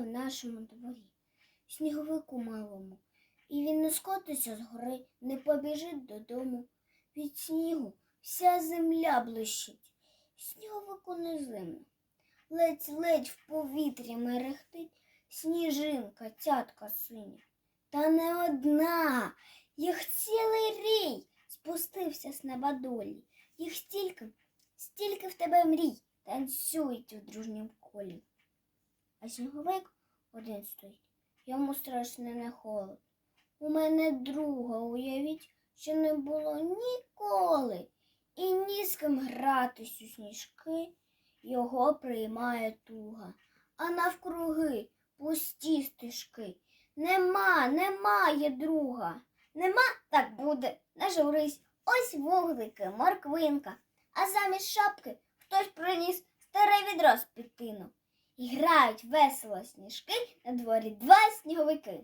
нашому дворі, сніговику малому, і він не скотиться з гори, не побіжить додому. Від снігу вся земля блищить, сніговику не зимно. Ледь-ледь в повітрі мерехтить сніжинка, цятка синя. Та не одна, їх цілий рій спустився з неба долі. Їх стільки, стільки в тебе мрій танцюють у дружнім колі. А сніговик один стоїть, йому страшне не холод. У мене друга, уявіть, що не було ніколи. І ні з ким гратись у сніжки його приймає туга, а навкруги пусті стежки. Нема, немає друга. Нема, так буде, не журись. Ось вуглики, морквинка, а замість шапки хтось приніс старе відро з підтину. І грають весело сніжки на дворі два сніговики.